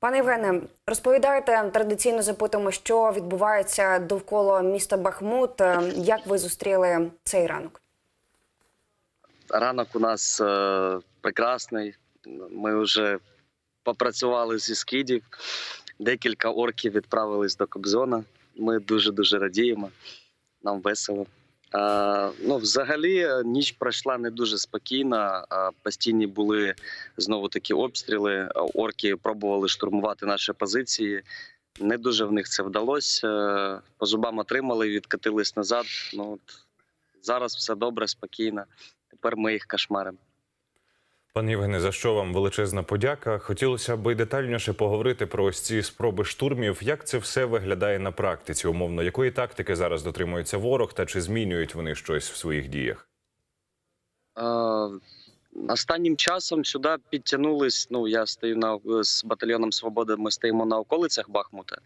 Пане Євгене, розповідайте традиційно запитуємо, що відбувається довкола міста Бахмут. Е, Як ви зустріли цей ранок? Ранок у нас е, прекрасний. Ми вже попрацювали зі скидів. Декілька орків відправились до Кобзона. Ми дуже дуже радіємо. Нам весело. Е, ну, взагалі, е, ніч пройшла не дуже спокійно. Е, постійні були знову такі обстріли. Орки пробували штурмувати наші позиції. Не дуже в них це вдалося. По зубам отримали, відкатились назад. Ну, от, зараз все добре, спокійно. Тепер ми їх кошмаримо. Пане Євгене, за що вам величезна подяка? Хотілося б детальніше поговорити про ось ці спроби штурмів. Як це все виглядає на практиці? Умовно, якої тактики зараз дотримується ворог, та чи змінюють вони щось в своїх діях? Е, Останнім часом сюди підтягнулись. Ну я стою на з батальйоном Свобода. Ми стоїмо на околицях Бахмута.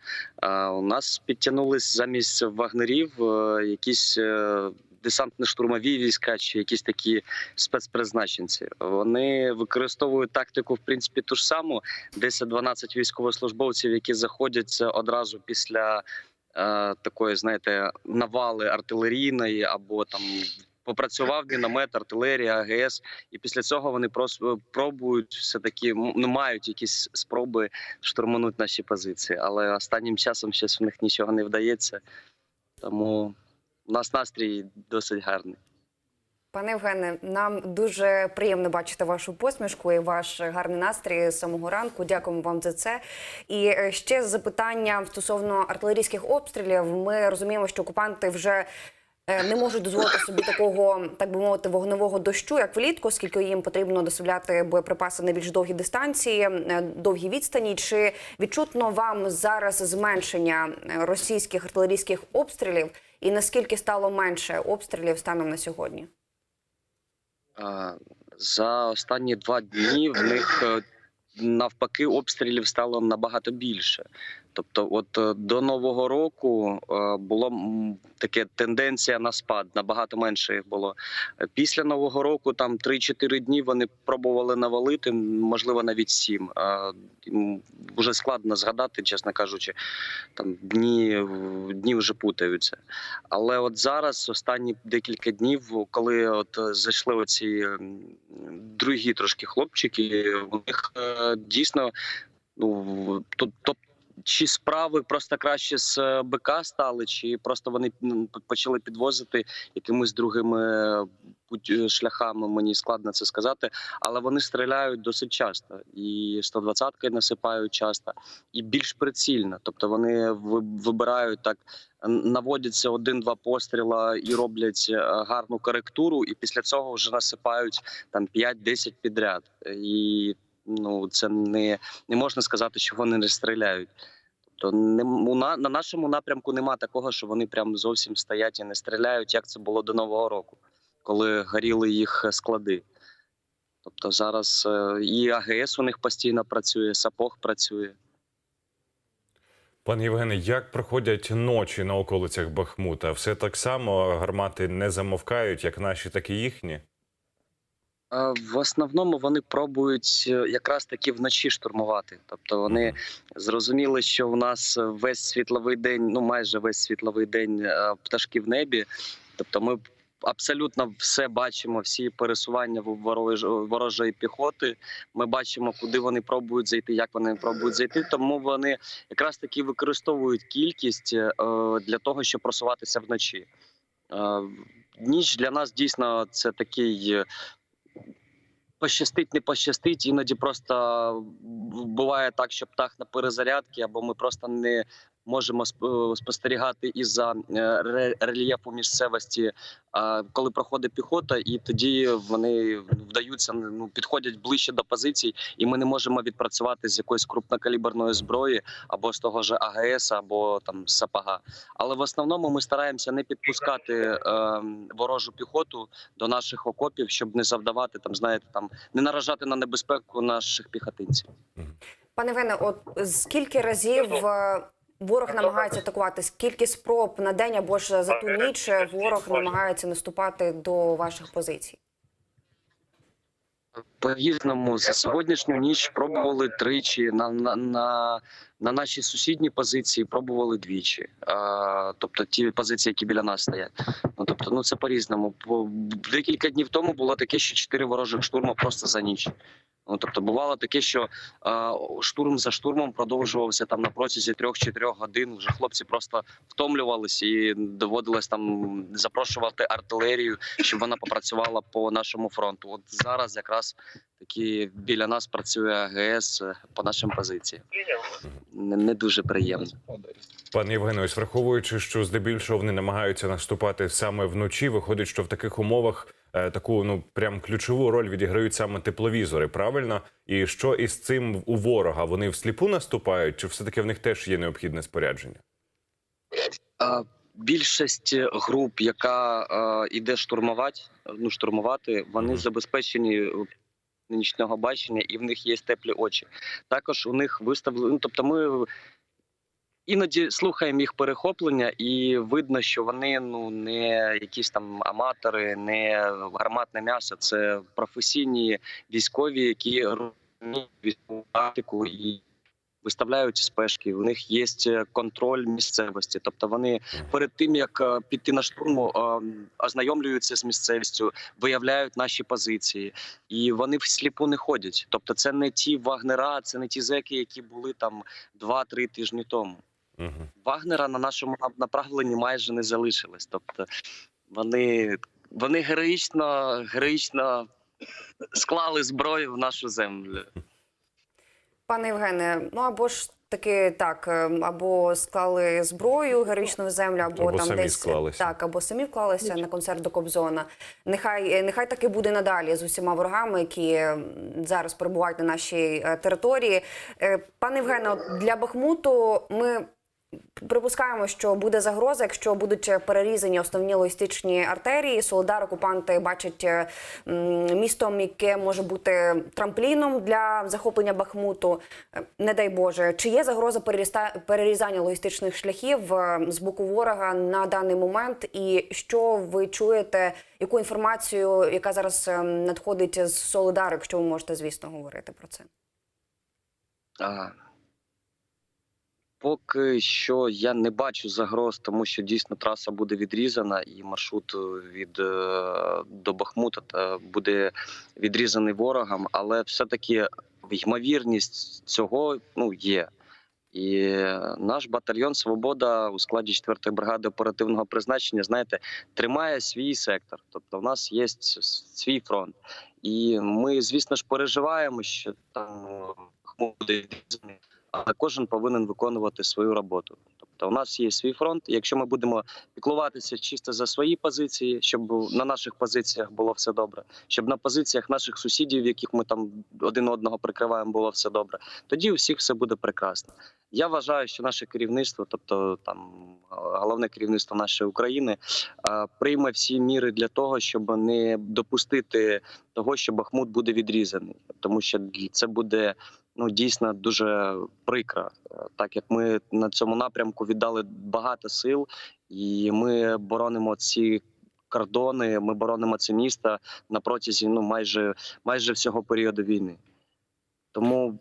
Е, у нас підтягнулись замість вагнерів е, якісь е, десантно-штурмові війська чи якісь такі спецпризначенці. Вони використовують тактику, в принципі, ту ж саму: 10-12 військовослужбовців, які заходять одразу після. е, Такої, знаєте, навали артилерійної або там попрацював міномет, артилерія, АГС, і після цього вони просто пробують все таки ну мають якісь спроби штурманути наші позиції. Але останнім часом щось у них нічого не вдається. Тому у нас настрій досить гарний. Пане Євгене, нам дуже приємно бачити вашу посмішку і ваш гарний настрій з самого ранку. Дякуємо вам за це. І е, ще запитання стосовно артилерійських обстрілів. Ми розуміємо, що окупанти вже. Е, Не можуть дозволити собі такого, так би мовити, вогневого дощу, як влітку, оскільки їм потрібно доставляти боєприпаси на більш довгі дистанції, е, довгі відстані. Чи відчутно вам зараз зменшення е, російських артилерійських обстрілів, і наскільки стало менше обстрілів станом на сьогодні? За останні два дні в них навпаки обстрілів стало набагато більше. Тобто, от е, до нового року е, було таке тенденція на спад, набагато менше їх було. Е, Після нового року, там 3-4 дні вони пробували навалити, можливо, навіть 7. Вже складно згадати, чесно кажучи, там дні, дні вже путаються. Але от зараз, останні декілька днів, коли от зайшли оці другі трошки хлопчики, у них дійсно ну то, то чи справи просто краще з е, БК стали, чи просто вони почали підвозити якимись другими путь- шляхами. Мені складно це сказати, але вони стріляють досить часто, і 120-ки насипають часто, і більш прицільно. Тобто вони вибирають так наводяться один-два постріла і роблять е, гарну коректуру, і після цього вже насипають там 5-10 підряд. І ну це не, не можна сказати, що вони не стріляють. Тобто не на, на нашому напрямку нема такого, що вони прям зовсім стоять і не стріляють, як це було до нового року, коли горіли їх склади. Тобто зараз е, і АГС у них постійно працює, сапог працює. Пане Євгене, як проходять ночі на околицях Бахмута? Все так само гармати не замовкають, як наші, так і їхні. Е, В основному вони пробують е, якраз таки вночі штурмувати. Тобто вони зрозуміли, що в нас весь світловий день, ну майже весь світловий день е, пташки в небі. Тобто, ми абсолютно все бачимо, всі пересування ворож- ворожої піхоти. Ми бачимо, куди вони пробують зайти, як вони пробують зайти. Тому вони якраз таки використовують кількість для того, щоб просуватися вночі. Ніч для нас дійсно це такий. Пощастить, не пощастить. Іноді просто буває так, що птах на перезарядці, або ми просто не можемо сп- спостерігати із за е, рельєфу місцевості, коли проходить піхота, і тоді вони вдаються, ну підходять ближче до позицій, і ми не можемо відпрацювати з якоїсь крупнокаліберної зброї або з того ж АГС, або там САПАГа. Але в основному ми стараємося не підпускати е, ворожу піхоту до наших окопів, щоб не завдавати там, знаєте, там не наражати на небезпеку наших піхотинців. Пане Євгене, от скільки разів е, ворог намагається атакувати? Скільки спроб на день або ж за ту ніч ворог намагається наступати до ваших позицій? По-різному. За сьогоднішню ніч пробували тричі. На, на, на, на нашій сусідній позиції пробували двічі. А, тобто ті позиції, які біля нас стоять. Ну тобто, ну це по-різному. По- Декілька днів тому було таке, що чотири ворожих штурми просто за ніч. Ну, тобто бувало таке, що е, штурм за штурмом продовжувався там на протязі трьох-чотирьох годин. Вже хлопці просто втомлювалися і доводилось там запрошувати артилерію, щоб вона попрацювала по нашому фронту. От зараз якраз таки біля нас працює АГС е, по нашим позиціям. Не, не дуже приємно. Пане Євгене, ось враховуючи, що здебільшого вони намагаються наступати саме вночі, виходить, що в таких умовах е, таку ну прям ключову роль відіграють саме тепловізори. Правильно, і що із цим у ворога? Вони всліпу наступають, чи все таки в них теж є необхідне спорядження? А, Більшість груп, яка е, іде штурмувати, ну штурмувати, вони забезпечені нічного бачення, і в них є теплі очі. Також у них виставлено. Ну, тобто, ми іноді слухаємо їх перехоплення, і видно, що вони ну не якісь там аматори, не гарматне м'ясо. Це професійні військові, які військову тактику і виставляють спешки. У них є контроль місцевості. Тобто вони перед тим як е, піти на штурму, е, ознайомлюються з місцевістю, виявляють наші позиції, і вони всліпу не ходять. Тобто, це не ті вагнера, це не ті зеки, які були там 2-3 тижні тому. Угу. Вагнера на нашому направленні майже не залишилось. Тобто вони, вони героїчно, героїчно склали зброю в нашу землю. Пане Євгене, ну або ж таки так, е, або склали зброю героїчну землю, або, Або там самі десь склалися. так, або самі вклалися на концерт до Кобзона. Нехай е, нехай так і буде надалі з усіма ворогами, які зараз перебувають на нашій е, території. Е, Пане Євгене, для Бахмуту ми. Припускаємо, що буде загроза, якщо будуть перерізані основні логістичні артерії. Солодар окупанти бачать е, містом, яке може бути трампліном для захоплення Бахмуту. Е, Не дай Боже, чи є загроза перерізання логістичних шляхів е, з боку ворога на даний момент? І що ви чуєте? Яку інформацію, яка зараз надходить з Солодару, якщо ви можете, звісно, говорити про це? Поки що я не бачу загроз, тому що дійсно траса буде відрізана, і маршрут від е, до Бахмута буде відрізаний ворогам, але все-таки ймовірність цього ну є. І наш батальйон Свобода у складі 4-ї бригади оперативного призначення, знаєте, тримає свій сектор. Тобто, в нас є свій фронт. І ми, звісно ж, переживаємо, що там буде відрізаний, але кожен повинен виконувати свою роботу. Тобто, у нас є свій фронт. Якщо ми будемо піклуватися чисто за свої позиції, щоб на наших позиціях було все добре, щоб на позиціях наших сусідів, яких ми там один одного прикриваємо, було все добре, тоді у всіх все буде прекрасно. Я вважаю, що наше керівництво, тобто там головне керівництво нашої України, е, прийме всі міри для того, щоб не допустити того, що Бахмут буде відрізаний, тому що це буде ну дійсно дуже прикро, Е, так як ми на цьому напрямку віддали багато сил, і ми боронимо ці. Кордони, ми боронимо це місто на протязі ну майже майже всього періоду війни. Тому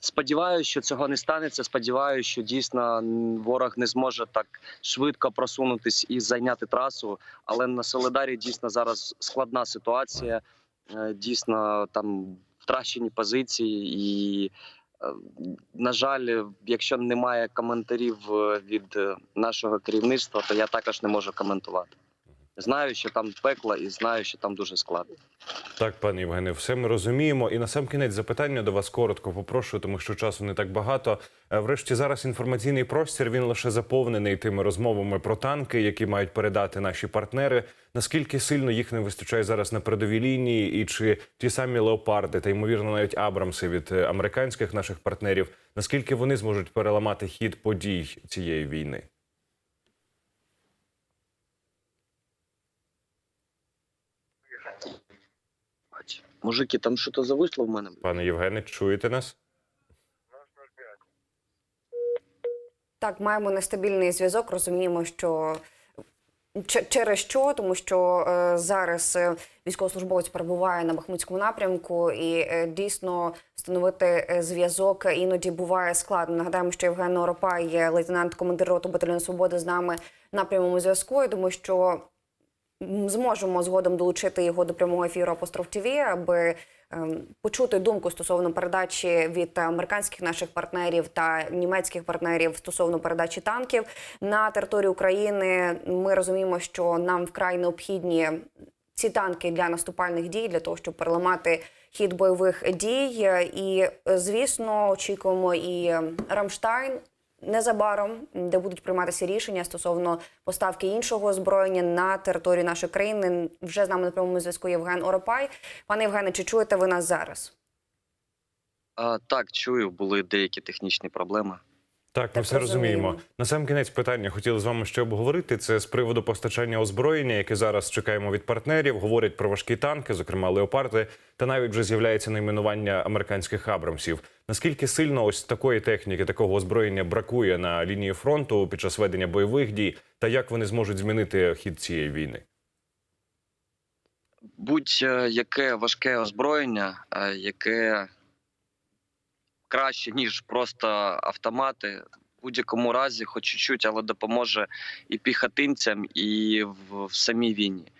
сподіваюся, що цього не станеться. Сподіваюся, що дійсно ворог не зможе так швидко просунутись і зайняти трасу. Але на Солидарі дійсно зараз складна ситуація. Е, Дійсно, там втрачені позиції, і е, на жаль, якщо немає коментарів е, від нашого керівництва, то я також не можу коментувати. Знаю, що там пекло, і знаю, що там дуже складно. Так, пане Євгене, все ми розуміємо. І на сам кінець запитання до вас коротко попрошу, тому що часу не так багато. Е, Врешті зараз інформаційний простір він лише заповнений тими розмовами про танки, які мають передати наші партнери. Наскільки сильно їх не вистачає зараз на передовій лінії, і чи ті самі леопарди та ймовірно навіть Абрамси від е, американських наших партнерів, наскільки вони зможуть переламати хід подій цієї війни? Мужики, там щось зависло в мене. Пане Євгене, чуєте нас? Так, маємо нестабільний зв'язок. Розуміємо, що Через що? Тому що е, зараз е, військовослужбовець перебуває на Бахмутському напрямку, і е, дійсно встановити е, зв'язок іноді буває складно. Нагадаємо, що Євген Оропай, є лейтенант командир роту батальйону свободи, з нами на прямому зв'язку. Я думаю, що зможемо згодом долучити його до прямого ефіру Апостроф ТВ, аби ем, почути думку стосовно передачі від американських наших партнерів та німецьких партнерів стосовно передачі танків на територію України. Ми розуміємо, що нам вкрай необхідні ці танки для наступальних дій, для того, щоб переламати хід бойових дій. І, е, звісно, очікуємо і Рамштайн. Незабаром, де будуть прийматися рішення стосовно поставки іншого озброєння на територію нашої країни, вже з нами на прямому зв'язку Євген Оропай. Пане Євгене, чи чуєте ви нас зараз? А, так, чую, були деякі технічні проблеми. Так, ми Так, все розуміємо. розуміємо. На сам кінець питання хотіли з вами ще обговорити. Це з приводу постачання озброєння, яке зараз чекаємо від партнерів. Говорять про важкі танки, зокрема леопарди, та навіть вже з'являється найменування американських абрамсів. Наскільки сильно ось такої техніки, такого озброєння бракує на лінії фронту під час ведення бойових дій, та як вони зможуть змінити хід цієї війни? Будь-яке важке озброєння, е, яке краще, ніж просто автомати, в будь-якому разі, хоч чуть-чуть, але допоможе і піхотинцям, і в, в самій війні.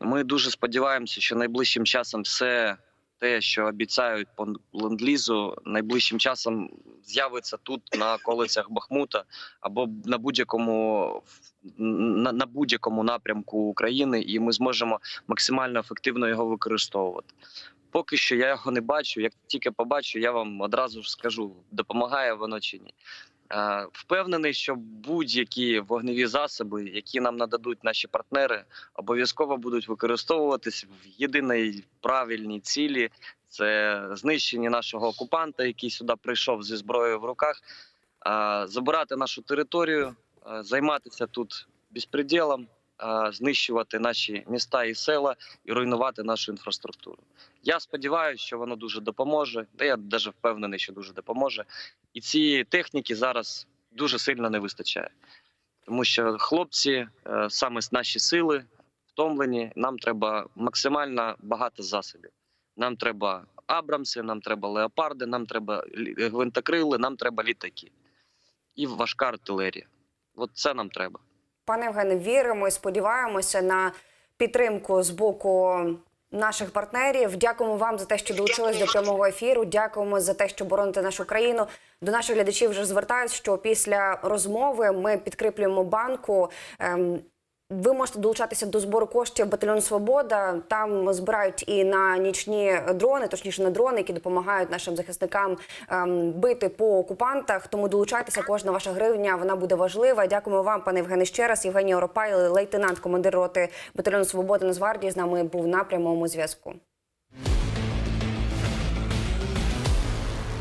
Ми дуже сподіваємося, що найближчим часом все те, що обіцяють по ленд-лізу, найближчим часом з'явиться тут на околицях Бахмута або на будь-якому на, на будь-якому напрямку України, і ми зможемо максимально ефективно його використовувати. Поки що я його не бачу. Як тільки побачу, я вам одразу ж скажу, допомагає воно чи ні. Е, Впевнений, що будь-які вогневі засоби, які нам нададуть наші партнери, обов'язково будуть використовуватись в єдиній правильній цілі. Це знищення нашого окупанта, який сюди прийшов зі зброєю в руках, е, забирати нашу територію, е, займатися тут безпреділом, знищувати наші міста і села і руйнувати нашу інфраструктуру. Я сподіваюся, що воно дуже допоможе. Та я навіть впевнений, що дуже допоможе. І цієї техніки зараз дуже сильно не вистачає, тому що хлопці, е, саме наші сили, втомлені. Нам треба максимально багато засобів. Нам треба Абрамси, нам треба леопарди, нам треба гвинтокрили, нам треба літаки і важка артилерія. От це нам треба. Пане Євгене, віримо і сподіваємося на підтримку з боку наших партнерів. Дякуємо вам за те, що долучились до прямого ефіру. Дякуємо за те, що бороните нашу країну. До наших глядачів вже звертають, що після розмови ми підкріплюємо банку. Ем, ви можете долучатися до збору коштів батальйон Свобода. Там збирають і на нічні дрони, точніше на дрони, які допомагають нашим захисникам ем, бити по окупантах. Тому долучайтеся, кожна ваша гривня вона буде важлива. Дякуємо вам, пане Євгене, ще раз. Євгеній Оропай, лейтенант, командир роти батальйону Свобода Нацгвардії, з нами був на прямому зв'язку.